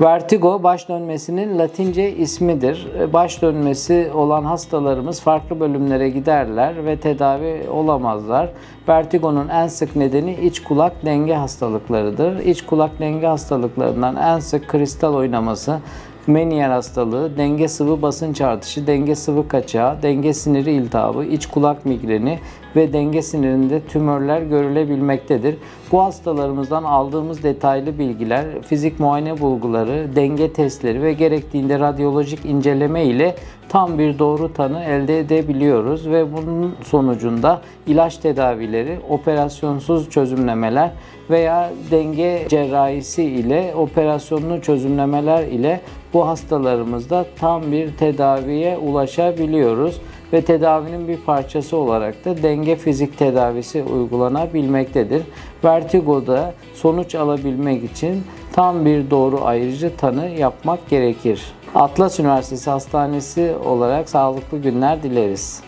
Vertigo baş dönmesinin Latince ismidir. Baş dönmesi olan hastalarımız farklı bölümlere giderler ve tedavi olamazlar. Vertigonun en sık nedeni iç kulak denge hastalıklarıdır. İç kulak denge hastalıklarından en sık kristal oynaması, Meniyer hastalığı, denge sıvı basınç artışı, denge sıvı kaçağı, denge siniri iltihabı, iç kulak migreni ve denge sinirinde tümörler görülebilmektedir. Bu hastalarımızdan aldığımız detaylı bilgiler, fizik muayene bulguları, denge testleri ve gerektiğinde radyolojik inceleme ile tam bir doğru tanı elde edebiliyoruz ve bunun sonucunda ilaç tedavileri, operasyonsuz çözümlemeler veya denge cerrahisi ile operasyonlu çözümlemeler ile bu hastalarımızda tam bir tedaviye ulaşabiliyoruz ve tedavinin bir parçası olarak da denge fizik tedavisi uygulanabilmektedir. Vertigo'da sonuç alabilmek için tam bir doğru ayrıcı tanı yapmak gerekir. Atlas Üniversitesi Hastanesi olarak sağlıklı günler dileriz.